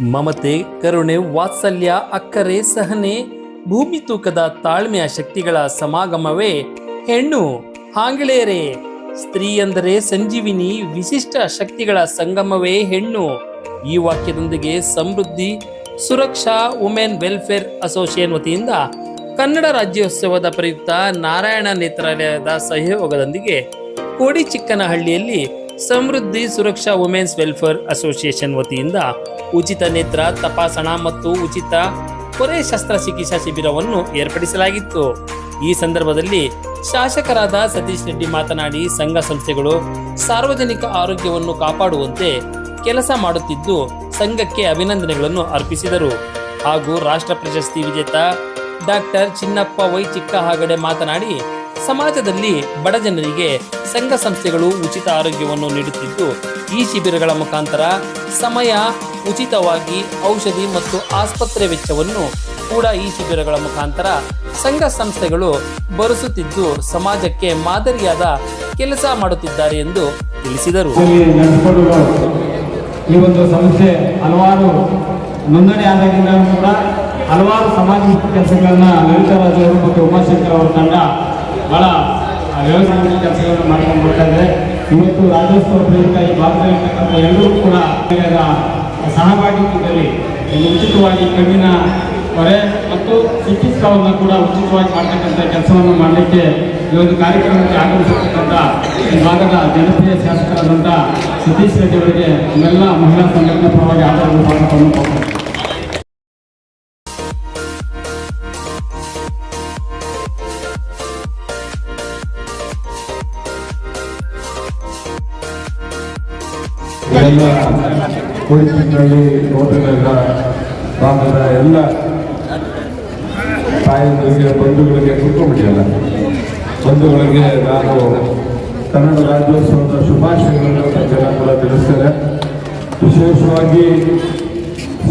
ಮಮತೆ, ಕರುಣೆ, ವಾತ್ಸಲ್ಯ, ಅಕ್ಕರೆ, ಸಹನೆ, ಭೂಮಿ ತೂಕದ ತಾಳ್ಮೆಯ ಶಕ್ತಿಗಳ ಸಮಾಗಮವೇ. ಹೆಣ್ಣು ಹಾಂಗೆಳೆಯರೇ ಸ್ತ್ರೀ ಎಂದರೆ ಸಂಜೀವಿನಿ, ವಿಶಿಷ್ಟ ಶಕ್ತಿಗಳ ಸಂಗಮವೇ ಹೆಣ್ಣು. ಈ ವಾಕ್ಯದೊಂದಿಗೆ Samruddhi, Suraksha women welfare association ವತಿಯಿಂದ ಕನ್ನಡ ರಾಜ್ಯೋತ್ಸವದ ಪ್ರಯುಕ್ತ ನಾರಾಯಣ ನೇತ್ರಾಲಯದ ಸಹಯೋಗದೊಂದಿಗೆ Kodi ಚಿಕ್ಕನಹಳ್ಳಿಯಲ್ಲಿ Samruddhi Suraksha women's welfare association ವತಿಯಿಂದ ಉಚಿತ ನೇತ್ರ, ತಪಾಸಣಾ ಮತ್ತು ಉಚಿತ ಕೊರೆ ಶಸ್ತ್ರಚಿಕಿತ್ಸಾ ಶಿಬಿರವನ್ನು ಏರ್ಪಡಿಸಲಾಗಿತ್ತು. ಈ ಸಂದರ್ಭದಲ್ಲಿ ಶಾಸಕರಾದ ಸತೀಶ್ ರೆಡ್ಡಿ ಮಾತನಾಡಿ, ಸಂಘ ಸಂಸ್ಥೆಗಳು ಸಾರ್ವಜನಿಕ ಆರೋಗ್ಯವನ್ನು ಕಾಪಾಡುವಂತೆ ಕೆಲಸ ಮಾಡುತ್ತಿದ್ದು, ಸಂಘಕ್ಕೆ ಅಭಿನಂದನೆಗಳನ್ನು ಅರ್ಪಿಸಿದರು. ಹಾಗೂ ರಾಷ್ಟ್ರ ಪ್ರಶಸ್ತಿ ವಿಜೇತ ಡಾಕ್ಟರ್ ಚಿನ್ನಪ್ಪ ವೈ ಚಿಕ್ಕ ಹಾಗಡೆ ಮಾತನಾಡಿ ಸಮಾಜದಲ್ಲಿ ಬಡ ಜನರಿಗೆ ಸಂಘ ಸಂಸ್ಥೆಗಳು ಉಚಿತ ಆರೋಗ್ಯವನ್ನು ನೀಡುತ್ತಿದ್ದು, ಈ ಶಿಬಿರಗಳ ಮುಖಾಂತರ ಸಮಯ, ಉಚಿತವಾಗಿ ಔಷಧಿ ಮತ್ತು ಆಸ್ಪತ್ರೆ ವೆಚ್ಚವನ್ನು ಕೂಡ ಈ ಶಿಬಿರಗಳ ಮುಖಾಂತರ ಸಂಘ ಸಂಸ್ಥೆಗಳು ಭರಿಸುತ್ತಿದ್ದು, ಸಮಾಜಕ್ಕೆ ಮಾದರಿಯಾದ ಕೆಲಸ ಮಾಡುತ್ತಿದ್ದಾರೆ ಎಂದು ತಿಳಿಸಿದರು. ಈ ಒಂದು ಸಂಸ್ಥೆ ಹಲವಾರು ನೋಂದಣಿ ಆದಾಗಿಂದ ಕೂಡ ಹಲವಾರು ಸಾಮಾಜಿಕ ಕೆಲಸಗಳನ್ನ ಲಲಿತಾ ರಾಜ್ ಅವರು ಮತ್ತು ಉಮಾಶಂಕರ್ ಅವರ ತಂಡ ಬಹಳ ವ್ಯವಸಾಯ ಕೆಲಸಗಳನ್ನು ಮಾಡ್ಕೊಂಡು ಬರ್ತಾ ಇದೆ ಇವತ್ತು ರಾಜ್ಯೋತ್ಸವ ಪ್ರಯುಕ್ತ ಈ ಭಾಗದಲ್ಲಿ ಇರ್ತಕ್ಕಂಥ ಎಲ್ಲರೂ ಕೂಡ ಸಹಭಾಗಿತ್ವದಲ್ಲಿ ಉಚಿತವಾಗಿ ಕಣ್ಣಿನ ಹೊರೆ ಮತ್ತು ಚಿಕಿತ್ಸಾವನ್ನು ಕೂಡ ಉಚಿತವಾಗಿ ಮಾಡ್ತಕ್ಕಂಥ ಕೆಲಸವನ್ನು ಮಾಡಲಿಕ್ಕೆ ಈ ಒಂದು ಕಾರ್ಯಕ್ರಮಕ್ಕೆ ಆಗಮಿಸಿರ್ತಕ್ಕಂಥ ಈ ಭಾಗದ ಜನಪ್ರಿಯ ಶಾಸಕರಾದಂಥ ಸತೀಶ್ ರೆಡ್ಡಿ ಅವರಿಗೆ ನಮ್ಮೆಲ್ಲ ಮಹಿಳಾ ಸಂಘಟನೆ ಪರವಾಗಿ ಆಧಾರದ ಎಲ್ಲ ಕುಳಿತಿನಲ್ಲಿ ನೋಟನಗರ ಭಾಗದ ಎಲ್ಲ ತಾಯಿಗಳಿಗೆ ಬಂಧುಗಳಿಗೆ ಕುತ್ಕೊಂಡ್ಬಿಟ್ಟಿಲ್ಲ ಬಂಧುಗಳಿಗೆ ನಾನು ಕನ್ನಡ ರಾಜ್ಯೋತ್ಸವದ ಶುಭಾಶಯಗಳನ್ನು ಜನ ಕೂಡ ತಿಳಿಸ್ತೇನೆ. ವಿಶೇಷವಾಗಿ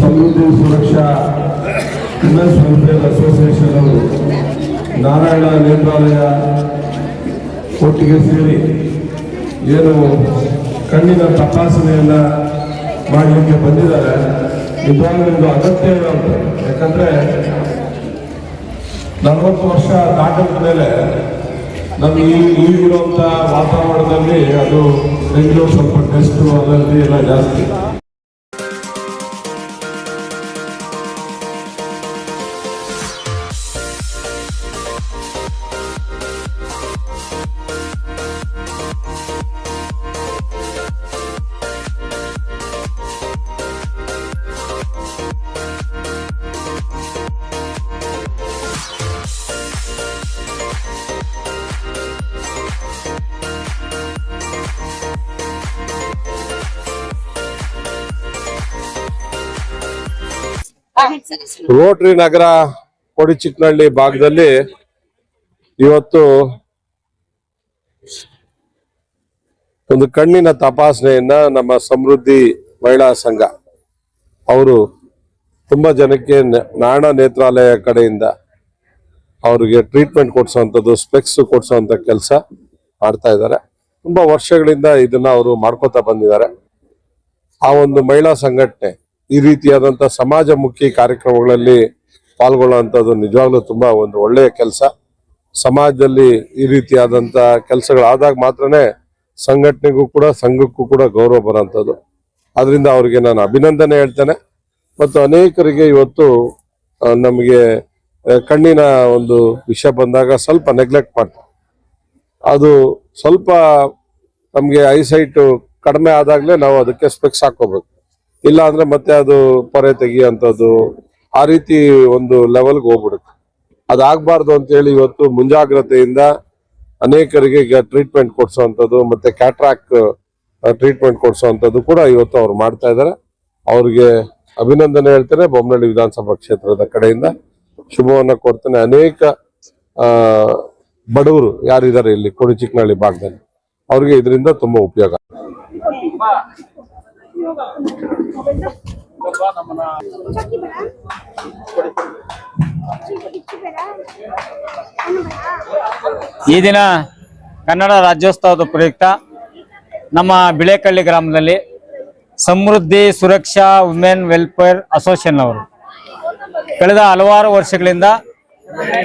Samruddhi Suraksha women's welfare association ಅವರು ನಾರಾಯಣ ನೇತ್ರಾಲಯ ಒಟ್ಟಿಗೆ ಸೇರಿ ಏನು ಕಣ್ಣಿನ ತಪಾಸಣೆಯನ್ನ ಮಾಡಲಿಕ್ಕೆ ಬಂದಿದ್ದಾರೆ. ನಿಜವಾಗ್ಲೂ ಒಂದು ಅಗತ್ಯ ಅಂತ. ಯಾಕಂದ್ರೆ ನಲವತ್ತು ವರ್ಷ ದಾಟದ ಮೇಲೆ ನಮ್ಗೆ ಈಗಿರುವಂಥ ವಾತಾವರಣದಲ್ಲಿ ಅದು ಬೆಂಗಳೂರು ಸ್ವಲ್ಪ ಟೆಸ್ಟು ಅದರಲ್ಲಿ ಎಲ್ಲ ಜಾಸ್ತಿ. ರೋಟರಿ ನಗರ ಕೊಡಿಚಿಟ್ನಹಳ್ಳಿ ಭಾಗದಲ್ಲಿ ಇವತ್ತು ಒಂದು ಕಣ್ಣಿನ ತಪಾಸಣೆಯನ್ನ ನಮ್ಮ ಸಮೃದ್ಧಿ ಮಹಿಳಾ ಸಂಘ, ಅವರು ತುಂಬಾ ಜನಕ್ಕೆ ನಾಣ ನೇತ್ರಾಲಯ ಕಡೆಯಿಂದ ಅವರಿಗೆ ಟ್ರೀಟ್ಮೆಂಟ್ ಕೊಡ್ಸೋವಂಥದ್ದು ಸ್ಪೆಕ್ಸ್ ಕೊಡ್ಸೋವಂಥ ಕೆಲಸ ಮಾಡ್ತಾ ಇದ್ದಾರೆ. ತುಂಬಾ ವರ್ಷಗಳಿಂದ ಇದನ್ನ ಅವರು ಮಾಡ್ಕೋತಾ ಬಂದಿದ್ದಾರೆ. ಆ ಒಂದು ಮಹಿಳಾ ಸಂಘಟನೆ ಈ ರೀತಿಯಾದಂತ ಸಮಾಜಮುಖಿ ಕಾರ್ಯಕ್ರಮಗಳಲ್ಲಿ ಪಾಲ್ಗೊಳ್ಳುವಂಥದ್ದು ನಿಜವಾಗ್ಲೂ ತುಂಬ ಒಂದು ಒಳ್ಳೆಯ ಕೆಲಸ. ಸಮಾಜದಲ್ಲಿ ಈ ರೀತಿಯಾದಂಥ ಕೆಲಸಗಳಾದಾಗ ಮಾತ್ರನೇ ಸಂಘಟನೆಗೂ ಕೂಡ ಸಂಘಕ್ಕೂ ಕೂಡ ಗೌರವ ಬರೋಂಥದ್ದು ಅದರಿಂದ ಅವರಿಗೆ ನಾನು ಅಭಿನಂದನೆ ಹೇಳ್ತೇನೆ. ಮತ್ತು ಅನೇಕರಿಗೆ ಇವತ್ತು ನಮಗೆ ಕಣ್ಣಿನ ಒಂದು ವಿಷಯ ಬಂದಾಗ ಸ್ವಲ್ಪ ನೆಗ್ಲೆಕ್ಟ್ ಮಾಡ್ತಾರೆ. ಅದು ಸ್ವಲ್ಪ ನಮಗೆ ಐಸೈಟು ಕಡಿಮೆ ಆದಾಗಲೇ ನಾವು ಅದಕ್ಕೆ ಸ್ಪೆಕ್ಸ್ ಹಾಕೋಬೇಕು ಇಲ್ಲ ಅಂದ್ರೆ ಮತ್ತೆ ಅದು ಪೊರೆ ತೆಗಿಯುವಂಥದ್ದು ಆ ರೀತಿ ಒಂದು ಲೆವೆಲ್ಗೆ ಹೋಗ್ಬಿಡುತ್ತೆ. ಅದಾಗಬಾರ್ದು ಅಂತೇಳಿ ಇವತ್ತು ಮುಂಜಾಗ್ರತೆಯಿಂದ ಅನೇಕರಿಗೆ ಟ್ರೀಟ್ಮೆಂಟ್ ಕೊಡ್ಸೋವಂಥದ್ದು ಮತ್ತೆ ಕ್ಯಾಟ್ರಾಕ್ ಟ್ರೀಟ್ಮೆಂಟ್ ಕೊಡ್ಸೋವಂಥದ್ದು ಕೂಡ ಇವತ್ತು ಅವ್ರು ಮಾಡ್ತಾ ಇದ್ದಾರೆ. ಅವ್ರಿಗೆ ಅಭಿನಂದನೆ ಹೇಳ್ತೇನೆ ಬೊಮ್ಮನಹಳ್ಳಿ ವಿಧಾನಸಭಾ ಕ್ಷೇತ್ರದ ಕಡೆಯಿಂದ. ಶುಭವನ್ನು ಕೊಡ್ತೇನೆ. ಅನೇಕ ಬಡವರು ಯಾರಿದ್ದಾರೆ ಇಲ್ಲಿ ಕೊಡಿಚಿಕ್ಕನಹಳ್ಳಿ ಭಾಗದಲ್ಲಿ. ಅವ್ರಿಗೆ ಇದರಿಂದ ತುಂಬಾ ಉಪಯೋಗ ಈ ದಿನ ಕನ್ನಡ ರಾಜ್ಯೋತ್ಸವದ ಪ್ರಯುಕ್ತ ನಮ್ಮ ಬಿಳೆಕಳ್ಳಿ ಗ್ರಾಮದಲ್ಲಿ Samruddhi Suraksha women welfare association ಅವರು. ಕಳೆದ ಹಲವಾರು ವರ್ಷಗಳಿಂದ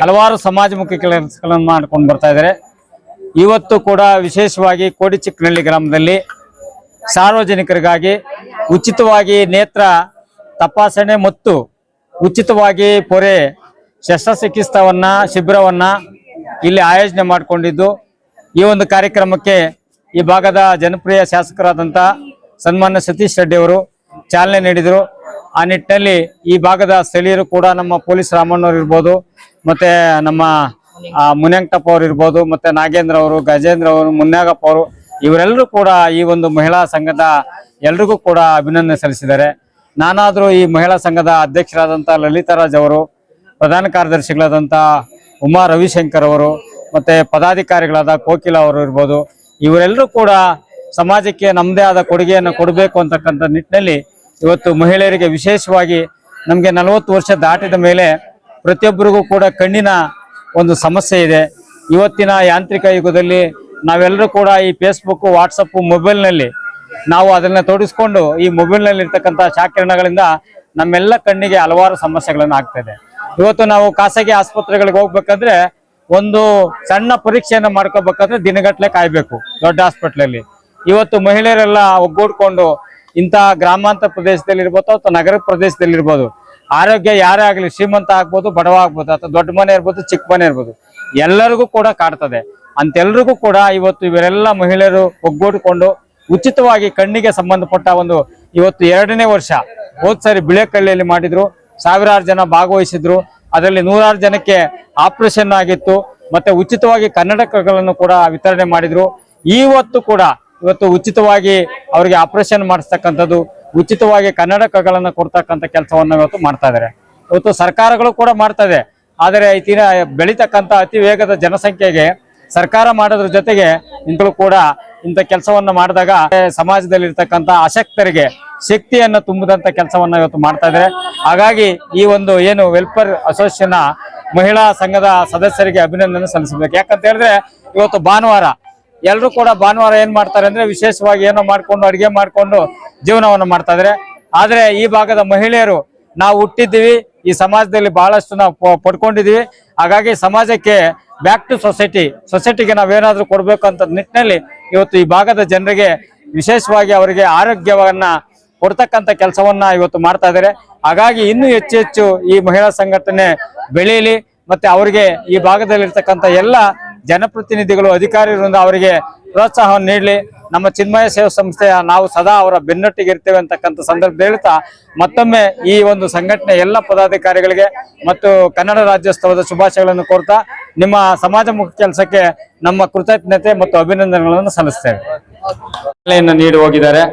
ಹಲವಾರು ಸಮಾಜಮುಖಿ ಕೆಲಸಗಳನ್ನು ಮಾಡ್ಕೊಂಡು ಬರ್ತಾ ಇದ್ದಾರೆ. ಇವತ್ತು ಕೂಡ ವಿಶೇಷವಾಗಿ ಕೋಡಿಚಿಕ್ಕನಹಳ್ಳಿ ಗ್ರಾಮದಲ್ಲಿ ಸಾರ್ವಜನಿಕರಿಗಾಗಿ ಉಚಿತವಾಗಿ ನೇತ್ರ ತಪಾಸಣೆ ಮತ್ತು ಉಚಿತವಾಗಿ ಪೊರೆ ಶಸ್ತ್ರಚಿಕಿತ್ಸವನ್ನ ಶಿಬಿರವನ್ನು ಇಲ್ಲಿ ಆಯೋಜನೆ ಮಾಡಿಕೊಂಡಿದ್ದು. ಈ ಒಂದು ಕಾರ್ಯಕ್ರಮಕ್ಕೆ ಈ ಭಾಗದ ಜನಪ್ರಿಯ ಶಾಸಕರಾದಂಥ ಸನ್ಮಾನ್ಯ ಸತೀಶ್ ರೆಡ್ಡಿ ಅವರು ಚಾಲನೆ ನೀಡಿದರು. ಆ ನಿಟ್ಟಿನಲ್ಲಿ ಈ ಭಾಗದ ಸ್ಥಳೀಯರು ಕೂಡ ನಮ್ಮ ಪೊಲೀಸ್ ರಾಮಣ್ಣವ್ರು ಇರ್ಬೋದು ಮತ್ತೆ ನಮ್ಮ ಆ, ಮುನ್ಯಂಕಪ್ಪ ಅವರು ಇರ್ಬೋದು ಮತ್ತೆ ನಾಗೇಂದ್ರ ಅವರು ಗಜೇಂದ್ರ ಅವರು ಮುನ್ಯಾಗಪ್ಪ ಅವರು ಇವರೆಲ್ಲರೂ ಕೂಡ ಈ ಒಂದು ಮಹಿಳಾ ಸಂಘದ ಎಲ್ರಿಗೂ ಕೂಡ ಅಭಿನಂದನೆ ಸಲ್ಲಿಸಿದ್ದಾರೆ. ನಾನಾದರೂ ಈ ಮಹಿಳಾ ಸಂಘದ ಅಧ್ಯಕ್ಷರಾದಂಥ ಲಲಿತಾರಾಜ್ ಅವರು, ಪ್ರಧಾನ ಕಾರ್ಯದರ್ಶಿಗಳಾದಂಥ ಉಮಾ ರವಿಶಂಕರ್ ಅವರು, ಮತ್ತು ಪದಾಧಿಕಾರಿಗಳಾದ ಕೋಕಿಲ ಅವರು ಇರ್ಬೋದು, ಇವರೆಲ್ಲರೂ ಕೂಡ ಸಮಾಜಕ್ಕೆ ನಮ್ಮದೇ ಆದ ಕೊಡುಗೆಯನ್ನು ಕೊಡಬೇಕು ಅಂತಕ್ಕಂಥ ನಿಟ್ಟಿನಲ್ಲಿ ಇವತ್ತು ಮಹಿಳೆಯರಿಗೆ ವಿಶೇಷವಾಗಿ ನಮಗೆ ನಲವತ್ತು ವರ್ಷ ದಾಟಿದ ಮೇಲೆ ಪ್ರತಿಯೊಬ್ಬರಿಗೂ ಕೂಡ ಕಣ್ಣಿನ ಒಂದು ಸಮಸ್ಯೆ ಇದೆ. ಇವತ್ತಿನ ಯಾಂತ್ರಿಕ ಯುಗದಲ್ಲಿ ನಾವೆಲ್ಲರೂ ಕೂಡ ಈ ಫೇಸ್ಬುಕ್ ವಾಟ್ಸಪ್ ಮೊಬೈಲ್ನಲ್ಲಿ ನಾವು ಅದನ್ನ ತೊಡಿಸ್ಕೊಂಡು ಈ ಮೊಬೈಲ್ನಲ್ಲಿ ಇರ್ತಕ್ಕಂಥ ಶಾಕಿರಣಗಳಿಂದ ನಮ್ಮೆಲ್ಲ ಕಣ್ಣಿಗೆ ಹಲವಾರು ಸಮಸ್ಯೆಗಳನ್ನು ಇದೆ ಇವತ್ತು ನಾವು ಖಾಸಗಿ ಆಸ್ಪತ್ರೆಗಳಿಗೆ ಹೋಗ್ಬೇಕಂದ್ರೆ ಒಂದು ಸಣ್ಣ ಪರೀಕ್ಷೆಯನ್ನು ಮಾಡ್ಕೋಬೇಕಂದ್ರೆ ದಿನಗಟ್ಲೆ ಕಾಯ್ಬೇಕು ದೊಡ್ಡ ಹಾಸ್ಪಿಟ್ಲಲ್ಲಿ. ಇವತ್ತು ಮಹಿಳೆಯರೆಲ್ಲ ಒಗ್ಗೂಡ್ಕೊಂಡು ಇಂಥ ಗ್ರಾಮಾಂತರ ಪ್ರದೇಶದಲ್ಲಿ ಇರ್ಬೋದು ಅಥವಾ ನಗರ ಪ್ರದೇಶದಲ್ಲಿ ಇರ್ಬೋದು ಆರೋಗ್ಯ ಯಾರೇ ಆಗಲಿ ಶ್ರೀಮಂತ ಆಗ್ಬೋದು, ಬಡವ ಆಗ್ಬೋದು, ಅಥವಾ ದೊಡ್ಡ ಮನೆ ಇರ್ಬೋದು, ಚಿಕ್ಕ ಮನೆ ಇರ್ಬೋದು, ಎಲ್ಲರಿಗೂ ಕೂಡ ಕಾಡ್ತದೆ. ಅಂತೆಲ್ರಿಗೂ ಕೂಡ ಇವತ್ತು ಇವರೆಲ್ಲ ಮಹಿಳೆಯರು ಒಗ್ಗೂಡಿಕೊಂಡು ಉಚಿತವಾಗಿ ಕಣ್ಣಿಗೆ ಸಂಬಂಧಪಟ್ಟ ಒಂದು ಇವತ್ತು ಎರಡನೇ ವರ್ಷ. ಹೋದ್ ಸರಿ ಬಿಳೆಕಳ್ಳಿಯಲ್ಲಿ ಮಾಡಿದ್ರು. ಸಾವಿರಾರು ಜನ ಭಾಗವಹಿಸಿದ್ರು. ಅದರಲ್ಲಿ ನೂರಾರು ಜನಕ್ಕೆ ಆಪರೇಷನ್ ಆಗಿತ್ತು. ಮತ್ತೆ ಉಚಿತವಾಗಿ ಕನ್ನಡಕಗಳನ್ನು ಕೂಡ ವಿತರಣೆ ಮಾಡಿದ್ರು. ಇವತ್ತು ಕೂಡ ಇವತ್ತು ಉಚಿತವಾಗಿ ಅವರಿಗೆ ಆಪರೇಷನ್ ಮಾಡಿಸ್ತಕ್ಕಂಥದ್ದು, ಉಚಿತವಾಗಿ ಕನ್ನಡಕಗಳನ್ನು ಕೊಡ್ತಕ್ಕಂಥ ಕೆಲಸವನ್ನು ಇವತ್ತು ಮಾಡ್ತಾ ಇದ್ದಾರೆ ಇವತ್ತು ಸರ್ಕಾರಗಳು ಕೂಡ ಮಾಡ್ತಾ ಆದರೆ ಇತ್ತಿನ ಬೆಳೀತಕ್ಕಂಥ ಅತಿ ವೇಗದ ಜನಸಂಖ್ಯೆಗೆ ಸರ್ಕಾರ ಮಾಡೋದ್ರ ಜೊತೆಗೆ ಇಂತಲೂ ಕೂಡ ಇಂಥ ಕೆಲಸವನ್ನ ಮಾಡಿದಾಗ ಸಮಾಜದಲ್ಲಿ ಇರ್ತಕ್ಕಂಥ ಅಶಕ್ತರಿಗೆ ಶಕ್ತಿಯನ್ನು ತುಂಬಿದಂಥ ಕೆಲಸವನ್ನ ಇವತ್ತು ಮಾಡ್ತಾ ಇದ್ದಾರೆ. ಹಾಗಾಗಿ ಈ ಒಂದು ಏನು ವೆಲ್ಫೇರ್ ಅಸೋಸಿಯೇಷನ್ ಮಹಿಳಾ ಸಂಘದ ಸದಸ್ಯರಿಗೆ ಅಭಿನಂದನೆ ಸಲ್ಲಿಸಬೇಕು. ಯಾಕಂತ ಹೇಳಿದ್ರೆ ಇವತ್ತು ಭಾನುವಾರ ಎಲ್ಲರೂ ಕೂಡ ಭಾನುವಾರ ಏನು ಮಾಡ್ತಾರೆ ಅಂದ್ರೆ ವಿಶೇಷವಾಗಿ ಏನೋ ಮಾಡ್ಕೊಂಡು ಅಡಿಗೆ ಮಾಡ್ಕೊಂಡು ಜೀವನವನ್ನು ಮಾಡ್ತಾ ಇದ್ದಾರೆ. ಆದರೆ ಈ ಭಾಗದ ಮಹಿಳೆಯರು ನಾವು ಹುಟ್ಟಿದ್ದೀವಿ, ಈ ಸಮಾಜದಲ್ಲಿ ಬಹಳಷ್ಟು ನಾವು ಪಡ್ಕೊಂಡಿದ್ದೀವಿ. ಹಾಗಾಗಿ ಸಮಾಜಕ್ಕೆ ಬ್ಯಾಕ್ ಟು ಸೊಸೈಟಿ ಸೊಸೈಟಿಗೆ ನಾವೇನಾದ್ರೂ ಕೊಡಬೇಕು ಅಂತ ನಿಟ್ಟಿನಲ್ಲಿ ಇವತ್ತು ಈ ಭಾಗದ ಜನರಿಗೆ ವಿಶೇಷವಾಗಿ ಅವರಿಗೆ ಆರೋಗ್ಯವನ್ನ ಕೊಡ್ತಕ್ಕಂಥ ಕೆಲಸವನ್ನ ಇವತ್ತು ಮಾಡ್ತಾ ಇದ್ದಾರೆ. ಹಾಗಾಗಿ ಇನ್ನೂ ಹೆಚ್ಚು ಹೆಚ್ಚು ಈ ಮಹಿಳಾ ಸಂಘಟನೆ ಬೆಳೆಯಲಿ, ಮತ್ತೆ ಅವರಿಗೆ ಈ ಭಾಗದಲ್ಲಿರ್ತಕ್ಕಂಥ ಎಲ್ಲ ಜನಪ್ರತಿನಿಧಿಗಳು, ಅಧಿಕಾರಿಗಳಿಂದ ಅವರಿಗೆ ಪ್ರೋತ್ಸಾಹವನ್ನು ನೀಡಲಿ. ನಮ್ಮ ಚಿನ್ಮಯ ಸೇವಾ ಸಂಸ್ಥೆಯ ನಾವು ಸದಾ ಅವರ ಬೆನ್ನಟ್ಟಿಗೆ ಇರ್ತೇವೆ ಅಂತಕ್ಕಂಥ ಸಂದರ್ಭ ಹೇಳ್ತಾ, ಮತ್ತೊಮ್ಮೆ ಈ ಒಂದು ಸಂಘಟನೆ ಎಲ್ಲ ಪದಾಧಿಕಾರಿಗಳಿಗೆ ಮತ್ತು ಕನ್ನಡ ರಾಜ್ಯೋತ್ಸವದ ಶುಭಾಶಯಗಳನ್ನು ಕೋರ್ತಾ, ನಿಮ್ಮ ಸಮಾಜಮುಖ ಕೆಲಸಕ್ಕೆ ನಮ್ಮ ಕೃತಜ್ಞತೆ ಮತ್ತು ಅಭಿನಂದನೆಗಳನ್ನು ಸಲ್ಲಿಸ್ತೇವೆ. ನೀಡಿ ಹೋಗಿದ್ದಾರೆ.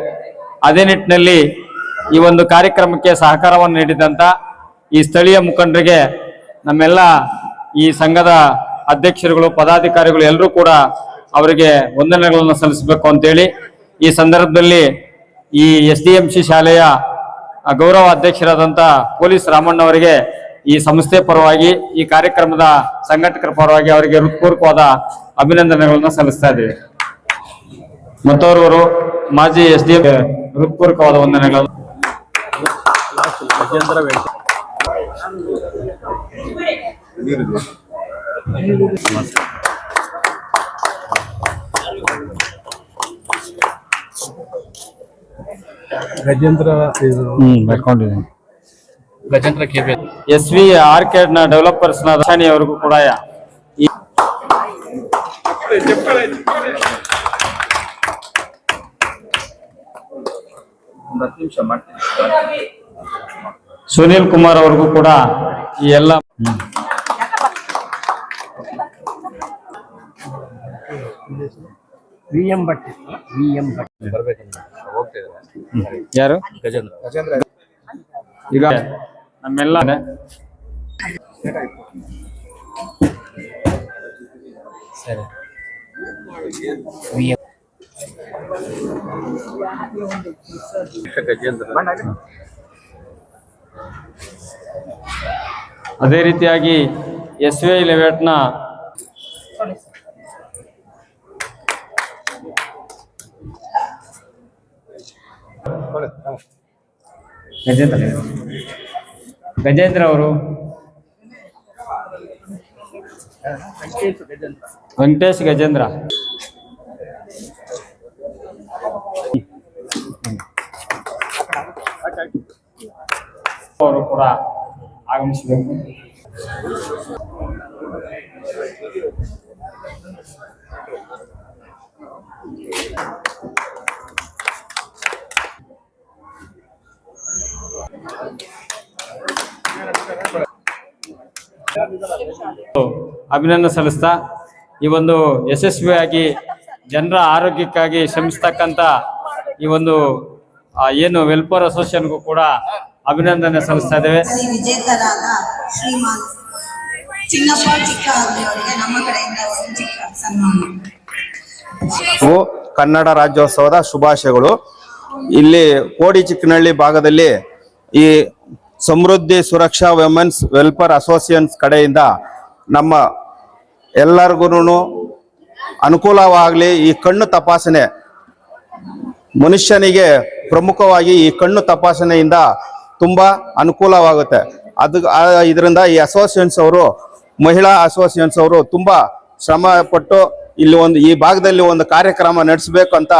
ಅದೇ ನಿಟ್ಟಿನಲ್ಲಿ ಈ ಒಂದು ಕಾರ್ಯಕ್ರಮಕ್ಕೆ ಸಹಕಾರವನ್ನು ನೀಡಿದಂತ ಈ ಸ್ಥಳೀಯ ಮುಖಂಡರಿಗೆ ನಮ್ಮೆಲ್ಲ ಈ ಸಂಘದ ಅಧ್ಯಕ್ಷರುಗಳು, ಪದಾಧಿಕಾರಿಗಳು ಎಲ್ಲರೂ ಕೂಡ ಅವರಿಗೆ ವಂದನೆಗಳನ್ನು ಸಲ್ಲಿಸಬೇಕು ಅಂತೇಳಿ ಈ ಸಂದರ್ಭದಲ್ಲಿ ಈ ಎಸ್ ಡಿ ಎಂ ಸಿ ಶಾಲೆಯ ಗೌರವ ಅಧ್ಯಕ್ಷರಾದಂಥ ಪೊಲೀಸ್ ರಾಮಣ್ಣವರಿಗೆ ಈ ಸಂಸ್ಥೆ ಪರವಾಗಿ, ಈ ಕಾರ್ಯಕ್ರಮದ ಸಂಘಟಕರ ಪರವಾಗಿ ಅವರಿಗೆ ಹೃತ್ಪೂರ್ವಕವಾದ ಅಭಿನಂದನೆಗಳನ್ನು ಸಲ್ಲಿಸ್ತಾ ಇದ್ದೇವೆ. ಮತ್ತೋರ್ವರು ಮಾಜಿ ಎಸ್ ಡಿ ಹೃತ್ಪೂರ್ವಕವಾದ ವಂದನೆಗಳು. ಗಜೇಂದ್ರ ಹ್ಮ್ ಬರ್ಕೊಂಡಿದ್ದೀನಿ ಗಜೇಂದ್ರ ಕೆ ಎಸ್ ವಿ ಆರ್ಕೆಡ್ನ ಡೆವಲಪರ್ಸ್ನ ಅವ್ರಿಗೂ ಅವರಿಗೂ ಕೂಡ ಸುನೀಲ್ ಕುಮಾರ್ ಅವ್ರಿಗೂ ಕೂಡ ಈ ಎಲ್ಲ V M Bhat V M Bhat. ಯಾರು? ಗಜೇಂದ್ರ. ಈಗ ನಮ್ಮೆಲ್ಲ ಸರಿ. ಅದೇ ರೀತಿಯಾಗಿ ಎಸ್ ವಿ ಐ ಲೆವೆಟ್ನ ಗಜೇಂದ್ರ ಗಜೇಂದ್ರ ಅವರು. ವೆಂಕಟೇಶ್ ಗಜೇಂದ್ರ. ಅವರು ಕೂಡ ಆಗಮಿಸಬೇಕು. ಅಭಿನಂದನೆ ಸಲ್ಲಿಸ್ತಾ ಈ ಒಂದು ಯಶಸ್ವಿಯಾಗಿ ಜನರ ಆರೋಗ್ಯಕ್ಕಾಗಿ ಶ್ರಮಿಸ್ತಕ್ಕಂಥ ಈ ಒಂದು ಆ, ಏನು ವೆಲ್ಫೇರ್ ಅಸೋಸಿಯೇಷನ್ಗೂ ಕೂಡ ಅಭಿನಂದನೆ ಸಲ್ಲಿಸ್ತಾ ಇದ್ದೇವೆ. ಈ ಶ್ರೀಮಾನ್ ಚಿನ್ನಪ್ಪ ಚಿಕ್ಕ ನಮ್ಮ ಕಡೆಯಿಂದ ಒಂದು ಚಿಕ್ಕ ಸನ್ಮಾನ. ಇವು ಕನ್ನಡ ರಾಜ್ಯೋತ್ಸವದ ಶುಭಾಶಯಗಳು. ಇಲ್ಲಿ ಕೋಡಿ ಚಿಕ್ಕನಹಳ್ಳಿ ಭಾಗದಲ್ಲಿ ಈ Samruddhi, Suraksha women's welfare associations ಕಡೆಯಿಂದ ನಮ್ಮ ಎಲ್ಲರಿಗೂ ಅನುಕೂಲವಾಗಲಿ ಈ ಕಣ್ಣು ತಪಾಸಣೆ ಮನುಷ್ಯನಿಗೆ ಪ್ರಮುಖವಾಗಿ ಈ ಕಣ್ಣು ತಪಾಸಣೆಯಿಂದ ತುಂಬ ಅನುಕೂಲವಾಗುತ್ತೆ. ಅದು ಇದರಿಂದ ಈ ಅಸೋಸಿಯೇಷನ್ಸ್ ಅವರು, ಮಹಿಳಾ ಅಸೋಸಿಯೇಷನ್ಸ್ ಅವರು ತುಂಬ ಶ್ರಮ ಪಟ್ಟು ಇಲ್ಲಿ ಒಂದು, ಈ ಭಾಗದಲ್ಲಿ ಒಂದು ಕಾರ್ಯಕ್ರಮ ನಡೆಸಬೇಕು ಅಂತ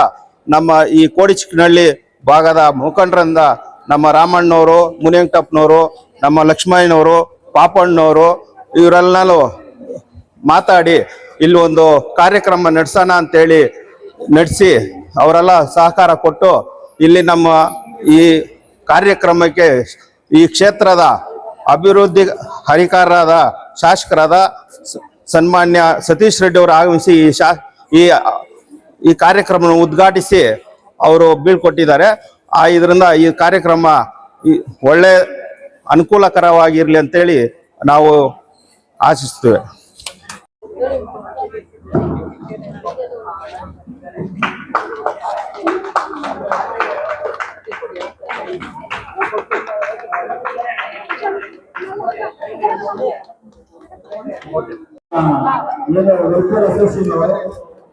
ನಮ್ಮ ಈ ಕೋಡಿಚಿಕ್ಕನಹಳ್ಳಿ ಭಾಗದ ಮುಖಂಡರಿಂದ ನಮ್ಮ ರಾಮಣ್ಣವರು ಮುನಿಯಂಕಪ್ಪನವರು ನಮ್ಮ ಲಕ್ಷ್ಮಯ್ಯನವರು ಪಾಪಣ್ಣನವರು ಇವರೆಲ್ಲನೂ ಮಾತಾಡಿ ಇಲ್ಲಿ ಒಂದು ಕಾರ್ಯಕ್ರಮ ನಡೆಸೋಣ ಅಂತೇಳಿ ನಡೆಸಿ ಅವರೆಲ್ಲ ಸಹಕಾರ ಕೊಟ್ಟು ಇಲ್ಲಿ ನಮ್ಮ ಈ ಕಾರ್ಯಕ್ರಮಕ್ಕೆ ಈ ಕ್ಷೇತ್ರದ ಅಭಿವೃದ್ಧಿ ಹರಿಕಾರರಾದ ಶಾಸಕರಾದ ಸನ್ಮಾನ್ಯ ಸತೀಶ್ ರೆಡ್ಡಿ ಅವರು ಆಗಮಿಸಿ ಈ ಶಾ, ಈ ಕಾರ್ಯಕ್ರಮವನ್ನು ಕಾರ್ಯಕ್ರಮ ಉದ್ಘಾಟಿಸಿ ಅವರು ಬೀಳ್ಕೊಟ್ಟಿದ್ದಾರೆ. ಆ ಇದರಿಂದ ಈ ಕಾರ್ಯಕ್ರಮ ಈ ಒಳ್ಳೆ ಅನುಕೂಲಕರವಾಗಿರಲಿ ಅಂತೇಳಿ ನಾವು ಆಶಿಸ್ತೇವೆ.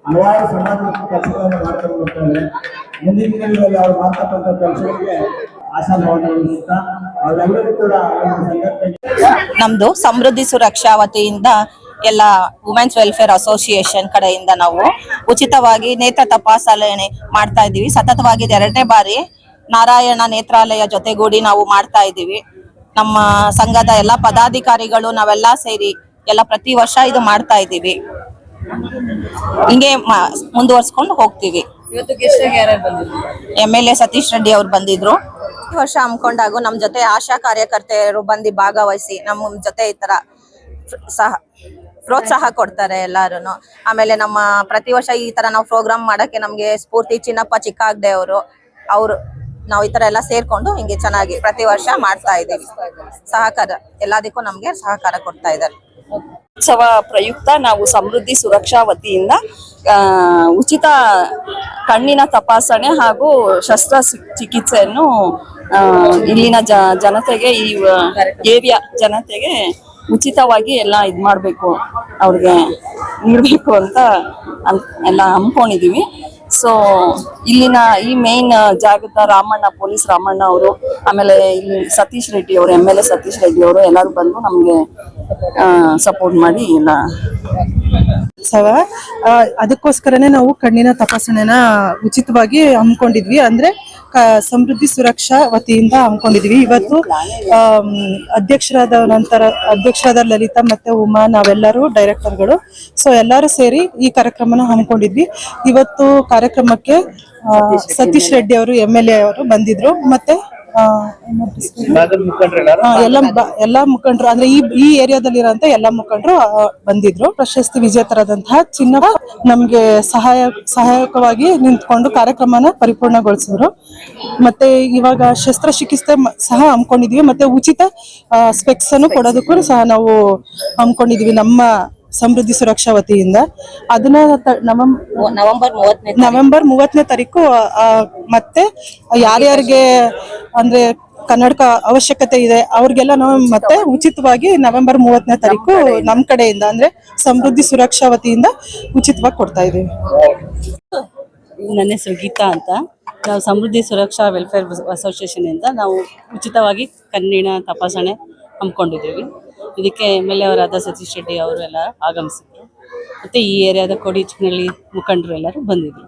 ಹಲವಾರು ಸಮಾಜ ಕೆಲಸಗಳನ್ನು ಮಾಡ್ತಾ ಬರ್ತಾರೆ ಮುಂದಿನ ದಿನಗಳಲ್ಲಿ ಅವರು ಮಾಡ್ತಕ್ಕಂಥ ಕೆಲಸಗಳಿಗೆ ನಮ್ದು ಸಮೃದ್ಧಿ ಸುರಕ್ಷಾ ವತಿಯಿಂದ ಎಲ್ಲ ವುಮೆನ್ಸ್ ವೆಲ್ಫೇರ್ ಅಸೋಸಿಯೇಷನ್ ಕಡೆಯಿಂದ ನಾವು ಉಚಿತವಾಗಿ ನೇತ್ರ ತಪಾಸಣೆ ಮಾಡ್ತಾ ಇದ್ದೀವಿ. ಸತತವಾಗಿ ಎರಡನೇ ಬಾರಿ ನಾರಾಯಣ ನೇತ್ರಾಲಯ ಜೊತೆಗೂಡಿ ನಾವು ಮಾಡ್ತಾ ಇದ್ದೀವಿ. ನಮ್ಮ ಸಂಘದ ಎಲ್ಲ ಪದಾಧಿಕಾರಿಗಳು ನಾವೆಲ್ಲ ಸೇರಿ ಎಲ್ಲ ಪ್ರತಿ ವರ್ಷ ಇದು ಮಾಡ್ತಾ ಇದ್ದೀವಿ. ಹಿಂಗೆ ಮುಂದುವರ್ಸ್ಕೊಂಡು ಹೋಗ್ತೀವಿ. M L A Satish Reddy ಅವ್ರು ಬಂದಿದ್ರು. ಈ ವರ್ಷ ಹಮ್ಮಿಕೊಂಡಾಗ ನಮ್ ಜೊತೆ ಆಶಾ ಕಾರ್ಯಕರ್ತೆಯರು ಬಂದು ಭಾಗವಹಿಸಿ ನಮ್ಮ ಜೊತೆ ಈ ತರ ಸಹ ಪ್ರೋತ್ಸಾಹ ಕೊಡ್ತಾರೆ ಎಲ್ಲಾರು ಆಮೇಲೆ ನಮ್ಮ ಪ್ರತಿ ವರ್ಷ ಈ ತರ ನಾವು ಪ್ರೋಗ್ರಾಮ್ ಮಾಡಕ್ಕೆ ನಮ್ಗೆ ಸ್ಫೂರ್ತಿ ಚಿನ್ನಪ್ಪ ಚಿಕ್ಕಾಗ್ದೆ ಅವರು. ಅವರು ನಾವು ಈ ತರ ಎಲ್ಲ ಸೇರ್ಕೊಂಡು ಹಿಂಗೆ ಚೆನ್ನಾಗಿ ಪ್ರತಿ ವರ್ಷ ಮಾಡ್ತಾ ಇದ್ದೀವಿ. ಸಹಕಾರ ಎಲ್ಲದಕ್ಕೂ ನಮ್ಗೆ ಸಹಕಾರ ಕೊಡ್ತಾ ಇದ್ದಾರೆ. ಉತ್ಸವ ಪ್ರಯುಕ್ತ ನಾವು ಸಮೃದ್ಧಿ, ಸುರಕ್ಷಾ ವತಿಯಿಂದ ಉಚಿತ ಕಣ್ಣಿನ ತಪಾಸಣೆ ಹಾಗೂ ಶಸ್ತ್ರ ಚಿಕಿತ್ಸೆಯನ್ನು ಇಲ್ಲಿನ ಜ, ಜನತೆಗೆ ಈ ಏರಿಯಾ ಜನತೆಗೆ ಉಚಿತವಾಗಿ ಎಲ್ಲ ಇದು ಮಾಡಬೇಕು, ಅವ್ರಿಗೆ ನೀಡಬೇಕು ಅಂತ ಎಲ್ಲ ಹಮ್ಮಿಕೊಂಡಿದ್ದೀವಿ ಸೊ ಇಲ್ಲಿನ ಈ ಮೇನ್ ಜಾಗದ ರಾಮಣ್ಣ, ಪೊಲೀಸ್ ರಾಮಣ್ಣ ಅವರು, ಆಮೇಲೆ ಇಲ್ಲಿ ಸತೀಶ್ ರೆಡ್ಡಿ ಅವರು, M L A Satish Reddy ಅವರು ಎಲ್ಲರೂ ಬಂದು ನಮಗೆ ಸಪೋರ್ಟ್ ಮಾಡಿ ಇಲ್ಲ ಸವ ಅದಕ್ಕೋಸ್ಕರನೇ ನಾವು ಕಣ್ಣಿನ ತಪಾಸಣೆನ ಉಚಿತವಾಗಿ ಹಮ್ಮಿಕೊಂಡಿದ್ವಿ. ಅಂದ್ರೆ ಸಮೃದ್ಧಿ ಸುರಕ್ಷಾ ವತಿಯಿಂದ ಹಮ್ಮಿಕೊಂಡಿದ್ವಿ. ಇವತ್ತು ಅಧ್ಯಕ್ಷರಾದ ನಂತರ, ಅಧ್ಯಕ್ಷರಾದ ಲಲಿತಾ ಮತ್ತೆ ಉಮಾ, ನಾವೆಲ್ಲರೂ ಡೈರೆಕ್ಟರ್ಗಳು. ಸೊ ಎಲ್ಲರೂ ಸೇರಿ ಈ ಕಾರ್ಯಕ್ರಮನ ಹಮ್ಮಿಕೊಂಡಿದ್ವಿ. ಇವತ್ತು ಕಾರ್ಯಕ್ರಮಕ್ಕೆ ಸತೀಶ್ ರೆಡ್ಡಿ ಅವರು ಎಂ ಎಲ್ ಎ ಅವರು ಬಂದಿದ್ರು. ಮತ್ತೆ ಎಲ್ಲ ಎಲ್ಲಾ ಮುಖಂಡರು. ಅಂದ್ರೆ ಈ ಈ ಏರಿಯಾದಲ್ಲಿರೋಂತ ಎಲ್ಲಾ ಮುಖಂಡರು ಬಂದಿದ್ರು. ಪ್ರಶಸ್ತಿ ವಿಜೇತರಾದಂತಹ ಚಿನ್ನಪ್ಪ ನಮ್ಗೆ ಸಹಾಯ ಸಹಾಯಕವಾಗಿ ನಿಂತ್ಕೊಂಡು ಕಾರ್ಯಕ್ರಮನ ಪರಿಪೂರ್ಣಗೊಳಿಸಿದ್ರು. ಮತ್ತೆ ಇವಾಗ ಶಸ್ತ್ರ ಚಿಕಿತ್ಸೆ ಸಹ ಹಮ್ಮಿಕೊಂಡಿದೀವಿ. ಮತ್ತೆ ಉಚಿತ ಸ್ಪೆಕ್ಸ್ ಅನ್ನು ಕೊಡೋದಕ್ಕೂ ಸಹ ನಾವು ಹಮ್ಮಿಕೊಂಡಿದೀವಿ. ನಮ್ಮ ಸಮೃದ್ಧಿ ಸುರಕ್ಷಾ ವತಿಯಿಂದ. ಅದನ್ನ ನವೆಂಬರ್ ನವೆಂಬರ್ ಮೂವತ್ತನೇ ತಾರೀಕು ಮತ್ತೆ ಯಾರ್ಯಾರಿಗೆ ಅಂದ್ರೆ ಕನ್ನಡಕ ಅವಶ್ಯಕತೆ ಇದೆ ಅವ್ರಿಗೆಲ್ಲ ನಾವು ಮತ್ತೆ ಉಚಿತವಾಗಿ ನವೆಂಬರ್ ಮೂವತ್ತನೇ ತಾರೀಕು ನಮ್ ಕಡೆಯಿಂದ. ಅಂದ್ರೆ ಸಮೃದ್ಧಿ ಸುರಕ್ಷಾ ವತಿಯಿಂದ ಉಚಿತವಾಗಿ ಕೊಡ್ತಾ ಇದೀವಿ ನನ್ನ ಹೆಸರು ಗೀತಾ ಅಂತ. ನಾವು ಸಮೃದ್ಧಿ ಸುರಕ್ಷಾ ವೆಲ್ಫೇರ್ ಅಸೋಸಿಯೇಷನ್ ಇಂದ ನಾವು ಉಚಿತವಾಗಿ ಕಣ್ಣಿನ ತಪಾಸಣೆ ಹಮ್ಮಿಕೊಂಡಿದ್ದೀವಿ. ಇದಕ್ಕೆ ಎಂ ಎಲ್ ಎ ಅವರಾದ ಸತೀಶ್ ರೆಡ್ಡಿ ಅವರು ಎಲ್ಲ ಆಗಮಿಸಿದ್ರು. ಮತ್ತೆ ಈ ಏರಿಯಾದ ಕೊಡಿಚಿನಲ್ಲಿ ಮುಖಂಡರು ಎಲ್ಲರೂ ಬಂದಿದ್ರು.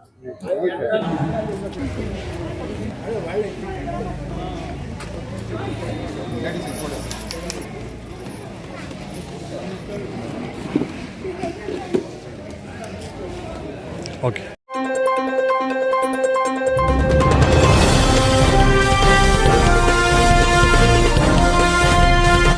ಓಕೆ.